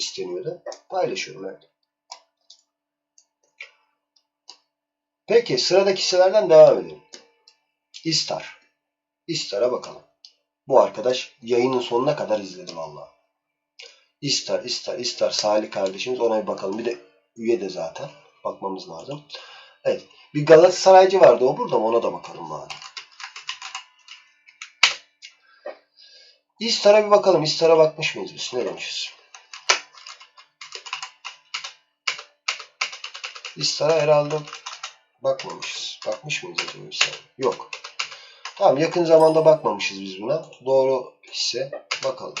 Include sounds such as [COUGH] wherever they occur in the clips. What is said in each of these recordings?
isteniyordu. Paylaşıyorum evet. Peki sıradaki hisselerden devam edelim. İstar. İstar'a bakalım. Bu arkadaş yayının sonuna kadar izledi vallahi. İstar, İstar, İstar Salih kardeşimiz ona bir bakalım. Bir de üye de zaten. Bakmamız lazım. Evet. Bir Galatasaraycı vardı. O burada mı? Ona da bakalım bari. İstar'a bir bakalım. İstar'a bakmış mıyız biz? Ne demişiz? İstar'a herhalde bakmamışız. Bakmış mıyız acaba İstar'a? Yok. Tamam yakın zamanda bakmamışız biz buna. Doğru hisse. Bakalım.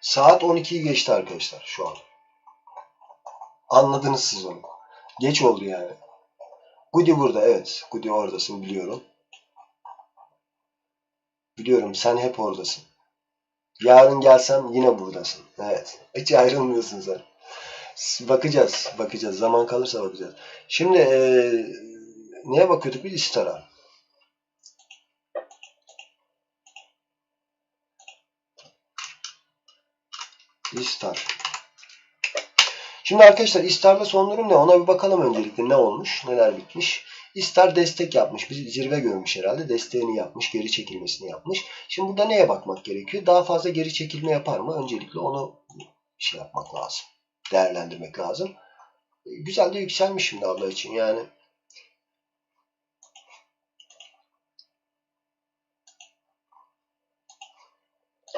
Saat 12'yi geçti arkadaşlar şu an. Anladınız siz onu. Geç oldu yani. Gudi burada evet. Gudi oradasın biliyorum. Biliyorum sen hep oradasın. Yarın gelsem yine buradasın. Evet. Hiç ayrılmıyorsun sen. Bakacağız. Bakacağız. Zaman kalırsa bakacağız. Şimdi ee, neye bakıyorduk biz? İstara. İstar. Şimdi arkadaşlar İstar'da son durum ne? Ona bir bakalım öncelikle ne olmuş, neler bitmiş. İstar destek yapmış. Bir zirve görmüş herhalde. Desteğini yapmış, geri çekilmesini yapmış. Şimdi burada neye bakmak gerekiyor? Daha fazla geri çekilme yapar mı? Öncelikle onu şey yapmak lazım. Değerlendirmek lazım. Güzel de yükselmiş şimdi abla için yani.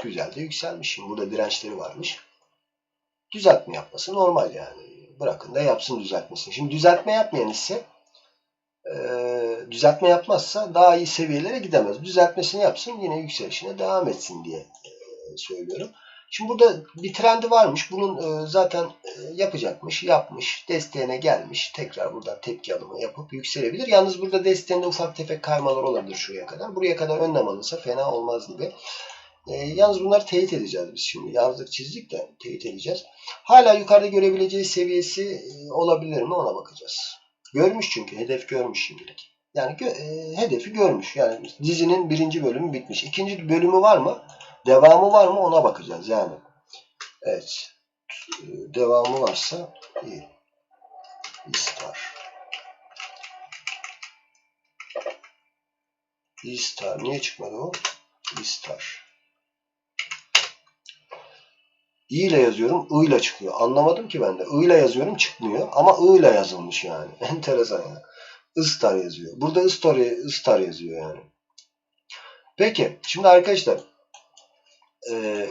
Güzel de yükselmiş. Şimdi burada dirençleri varmış düzeltme yapması normal yani. Bırakın da yapsın düzeltmesini. Şimdi düzeltme yapmayan ise e, düzeltme yapmazsa daha iyi seviyelere gidemez. Düzeltmesini yapsın yine yükselişine devam etsin diye e, söylüyorum. Şimdi burada bir trendi varmış. Bunun e, zaten yapacakmış, yapmış, desteğine gelmiş. Tekrar buradan tepki alımı yapıp yükselebilir. Yalnız burada desteğinde ufak tefek kaymalar olabilir şuraya kadar. Buraya kadar önlem alınsa fena olmaz gibi. E, yalnız bunları teyit edeceğiz biz şimdi. Yazdık çizdik de teyit edeceğiz. Hala yukarıda görebileceği seviyesi e, olabilir mi ona bakacağız. Görmüş çünkü. Hedef görmüş şimdilik. Yani e, hedefi görmüş. Yani dizinin birinci bölümü bitmiş. İkinci bölümü var mı? Devamı var mı? Ona bakacağız yani. Evet. E, devamı varsa iyi. İstar. İstar. Niye çıkmadı o? İstar. İ ile yazıyorum, I ile çıkıyor. Anlamadım ki ben de. I ile yazıyorum çıkmıyor ama I ile yazılmış yani. [LAUGHS] Enteresan yani. Istar yazıyor. Burada Istar, Istar yazıyor yani. Peki. Şimdi arkadaşlar e,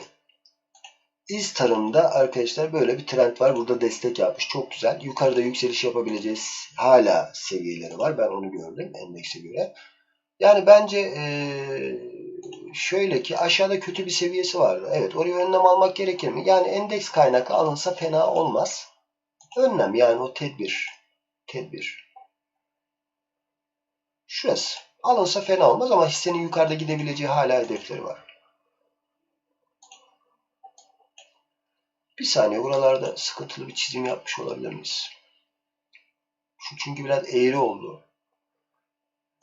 İstar'ımda arkadaşlar böyle bir trend var. Burada destek yapmış. Çok güzel. Yukarıda yükseliş yapabileceğiz hala seviyeleri var. Ben onu gördüm endekse göre. Yani bence eee şöyle ki aşağıda kötü bir seviyesi vardı. Evet oraya önlem almak gerekir mi? Yani endeks kaynaklı alınsa fena olmaz. Önlem yani o tedbir. Tedbir. Şurası. Alınsa fena olmaz ama hissenin yukarıda gidebileceği hala hedefleri var. Bir saniye buralarda sıkıntılı bir çizim yapmış olabilir miyiz? Şu çünkü biraz eğri oldu.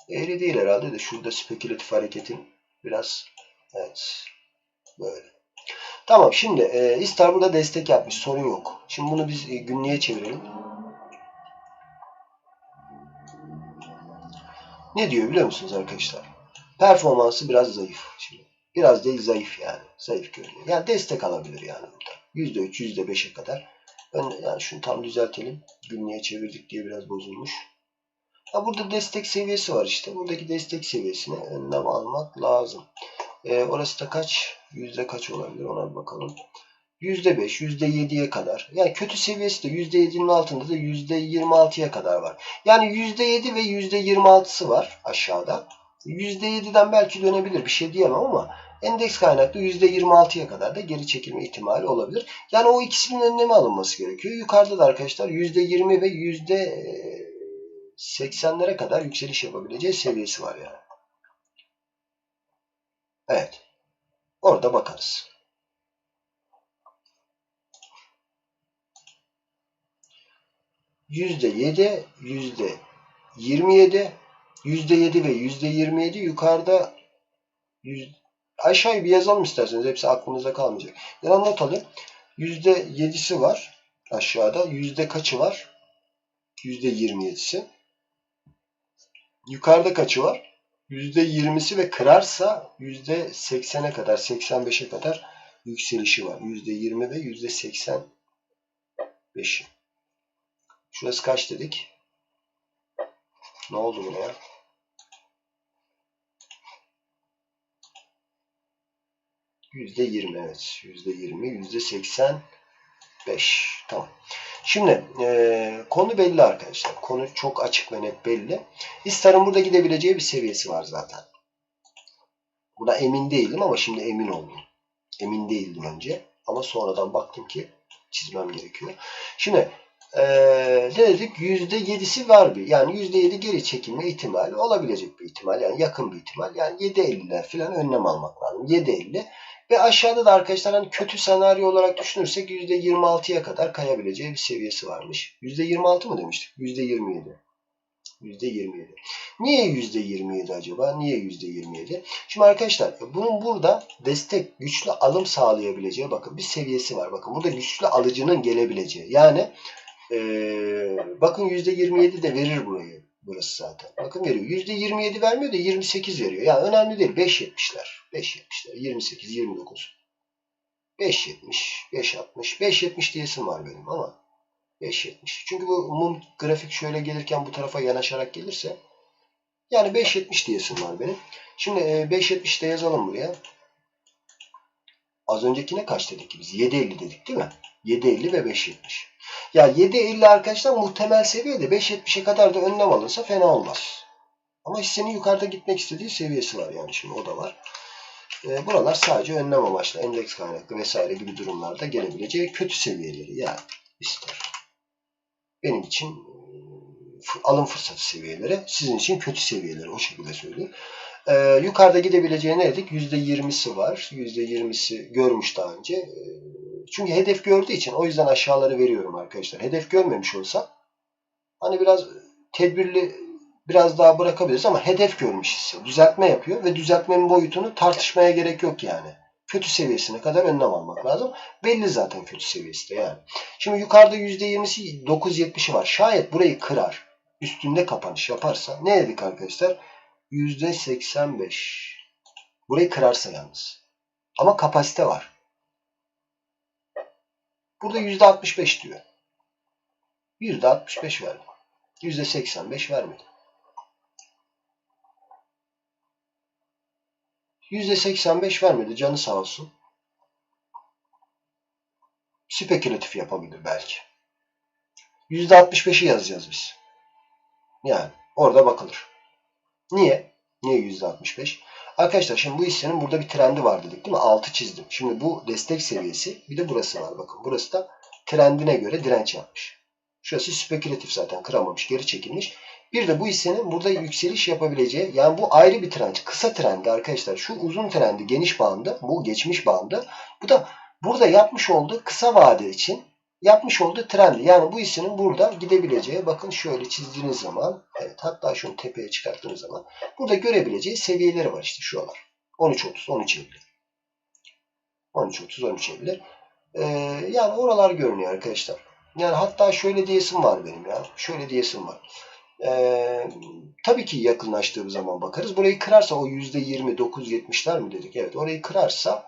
Eğri değil herhalde de şurada spekülatif hareketin Biraz evet böyle. Tamam şimdi e, İstar burada destek yapmış. Sorun yok. Şimdi bunu biz e, günlüğe çevirelim. Ne diyor biliyor musunuz arkadaşlar? Performansı biraz zayıf. Şimdi biraz değil zayıf yani. Zayıf görünüyor. Yani destek alabilir yani burada. %3, %5'e kadar. Ben yani şunu tam düzeltelim. Günlüğe çevirdik diye biraz bozulmuş. Ya burada destek seviyesi var işte. Buradaki destek seviyesine önlem almak lazım. E, orası da kaç? Yüzde kaç olabilir ona bir bakalım. Yüzde beş, yüzde yediye kadar. Yani kötü seviyesi de yüzde yedinin altında da yüzde yirmi altıya kadar var. Yani yüzde yedi ve yüzde yirmi altısı var aşağıda. Yüzde yediden belki dönebilir bir şey diyemem ama endeks kaynaklı yüzde yirmi altıya kadar da geri çekilme ihtimali olabilir. Yani o ikisinin önlemi alınması gerekiyor. Yukarıda da arkadaşlar yüzde yirmi ve yüzde 80'lere kadar yükseliş yapabileceği seviyesi var yani. Evet. Orada bakarız. Yüzde yedi, yüzde yirmi yedi, yüzde yedi ve yüzde yirmi yedi yukarıda Aşağıya bir yazalım isterseniz. Hepsi aklınızda kalmayacak. Yani not alayım. %7'si var aşağıda. Yüzde kaçı var? %27'si. Yukarıda kaçı var? %20'si ve kırarsa %80'e kadar, 85'e kadar yükselişi var. %20 ve %85'i. Şurası kaç dedik? Ne oldu buraya? Yüzde yirmi evet. Yüzde yirmi, yüzde seksen beş. Tamam. Şimdi e, konu belli arkadaşlar. Konu çok açık ve net belli. İstar'ın burada gidebileceği bir seviyesi var zaten. Buna emin değildim ama şimdi emin oldum. Emin değildim önce. Ama sonradan baktım ki çizmem gerekiyor. Şimdi ee, ne dedik? %7'si var bir. Yani %7 geri çekilme ihtimali olabilecek bir ihtimal. Yani yakın bir ihtimal. Yani 7.50'ler falan önlem almak lazım. 7.50 ve aşağıda da arkadaşlar hani kötü senaryo olarak düşünürsek %26'ya kadar kayabileceği bir seviyesi varmış. %26 mı demiştik? %27. %27. Niye %27 acaba? Niye %27? Şimdi arkadaşlar bunun burada destek, güçlü alım sağlayabileceği bakın bir seviyesi var. Bakın burada güçlü alıcının gelebileceği. Yani ee, bakın %27 de verir burayı. Burası zaten. Bakın veriyor. %27 vermiyor da 28 veriyor. Yani önemli değil. 5.70'ler. 5.70'ler. 28, 29. 5.70, 5.60. 5.70 diyesim var benim ama 5.70. Çünkü bu mum grafik şöyle gelirken bu tarafa yanaşarak gelirse yani 5.70 diyesim var benim. Şimdi 5.70 de yazalım buraya. Az öncekine kaç dedik ki biz? 7.50 dedik değil mi? 7.50 ve 5.70. Ya 7.50 arkadaşlar muhtemel seviyede 5.70'e kadar da önlem alınsa fena olmaz. Ama hissenin yukarıda gitmek istediği seviyesi var yani şimdi o da var. E, buralar sadece önlem amaçlı endeks kaynaklı vesaire gibi durumlarda gelebileceği kötü seviyeleri yani ister. Benim için e, alım fırsatı seviyeleri, sizin için kötü seviyeleri o şekilde söyleyeyim. Ee, yukarıda gidebileceği ne dedik? %20'si var. %20'si görmüş daha önce. Ee, çünkü hedef gördüğü için o yüzden aşağıları veriyorum arkadaşlar. Hedef görmemiş olsa hani biraz tedbirli biraz daha bırakabiliriz ama hedef görmüş hisse. Düzeltme yapıyor ve düzeltmenin boyutunu tartışmaya gerek yok yani. Kötü seviyesine kadar önlem almak lazım. Belli zaten kötü seviyesi de yani. Şimdi yukarıda %20'si 9.70'i var. Şayet burayı kırar, üstünde kapanış yaparsa ne dedik arkadaşlar? %85. Burayı kırarsa yalnız. Ama kapasite var. Burada %65 diyor. %65 verdi. %85 vermedi. %85 vermedi. Canı sağ olsun. Spekülatif yapabilir belki. %65'i yazacağız biz. Yani orada bakılır. Niye? Niye %65? Arkadaşlar şimdi bu hissenin burada bir trendi var dedik değil mi? 6 çizdim. Şimdi bu destek seviyesi bir de burası var. Bakın burası da trendine göre direnç yapmış. Şurası spekülatif zaten kıramamış geri çekilmiş. Bir de bu hissenin burada yükseliş yapabileceği yani bu ayrı bir trend. Kısa trendi arkadaşlar. Şu uzun trendi geniş bandı. Bu geçmiş bandı. Bu da burada yapmış olduğu kısa vade için yapmış olduğu trendi. Yani bu hissenin burada gidebileceği bakın şöyle çizdiğiniz zaman evet hatta şunu tepeye çıkarttığınız zaman burada görebileceği seviyeleri var işte şuralar. 13.30, 13.50. 13.30, 13.50. Ee, yani oralar görünüyor arkadaşlar. Yani hatta şöyle diyesim var benim ya. Şöyle diyesim var. Ee, tabii ki yakınlaştığı zaman bakarız. Burayı kırarsa o %20, 9.70'ler mi dedik? Evet orayı kırarsa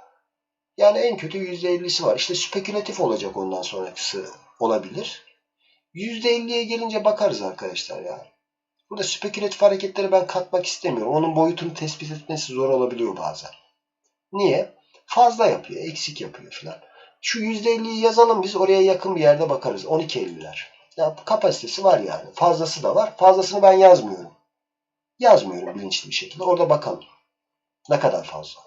yani en kötü %50'si var. İşte spekülatif olacak ondan sonrakisi olabilir. %50'ye gelince bakarız arkadaşlar ya. Burada spekülatif hareketleri ben katmak istemiyorum. Onun boyutunu tespit etmesi zor olabiliyor bazen. Niye? Fazla yapıyor, eksik yapıyor filan. Şu %50'yi yazalım biz oraya yakın bir yerde bakarız. 12.50'ler. Yani kapasitesi var yani. Fazlası da var. Fazlasını ben yazmıyorum. Yazmıyorum bilinçli bir şekilde. Orada bakalım. Ne kadar fazla.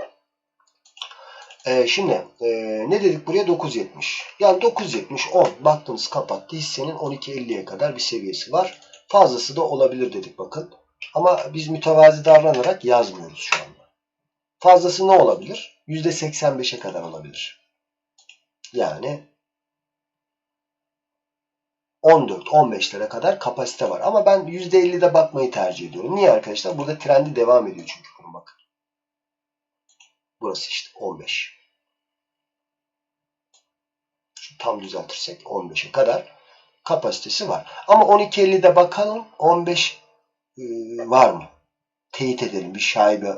Ee, şimdi e, ne dedik buraya? 9.70. Yani 9.70 10. Baktınız kapattı. Hissenin 12.50'ye kadar bir seviyesi var. Fazlası da olabilir dedik bakın. Ama biz mütevazi davranarak yazmıyoruz şu anda. Fazlası ne olabilir? %85'e kadar olabilir. Yani 14-15'lere kadar kapasite var. Ama ben %50'de bakmayı tercih ediyorum. Niye arkadaşlar? Burada trendi devam ediyor çünkü bakın. Burası işte 15. Şu tam düzeltirsek 15'e kadar kapasitesi var. Ama 12.50'de bakalım 15 e, var mı? Teyit edelim bir şaibe.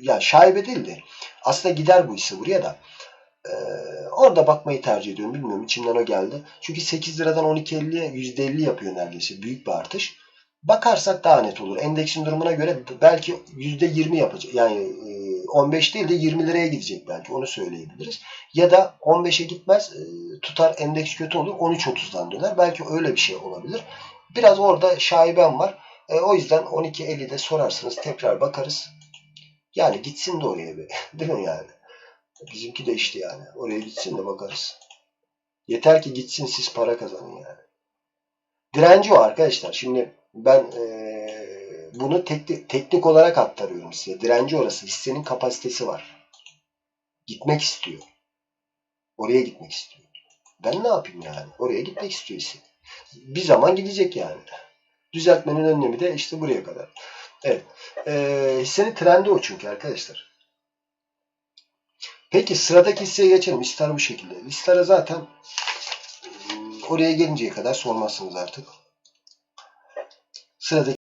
Ya şaibe değil de aslında gider bu ise buraya da. Ee, orada bakmayı tercih ediyorum. Bilmiyorum içimden o geldi. Çünkü 8 liradan 12.50'ye %50 yapıyor neredeyse. Büyük bir artış. Bakarsak daha net olur. Endeksin durumuna göre belki %20 yapacak. Yani e, 15 değil de 20 liraya gidecek belki. Onu söyleyebiliriz. Ya da 15'e gitmez. e, tutar endeks kötü olur. 13.30'dan döner. Belki öyle bir şey olabilir. Biraz orada şaibem var. E, o yüzden 12.50'de sorarsınız. Tekrar bakarız. Yani gitsin de oraya bir. [LAUGHS] Değil mi yani? Bizimki de işte yani. Oraya gitsin de bakarız. Yeter ki gitsin siz para kazanın yani. Direnci o arkadaşlar. Şimdi ben eee, bunu teknik, teknik olarak aktarıyorum size. Direnci orası. Hissenin kapasitesi var. Gitmek istiyor. Oraya gitmek istiyor. Ben ne yapayım yani? Oraya gitmek istiyor hisse. Bir zaman gidecek yani. Düzeltmenin önlemi de işte buraya kadar. Evet. Eee hissenin trendi o çünkü arkadaşlar. Peki sıradaki hisseye geçelim. İstar bu şekilde. İstar'a zaten ıı, oraya gelinceye kadar sormazsınız artık. Sıradaki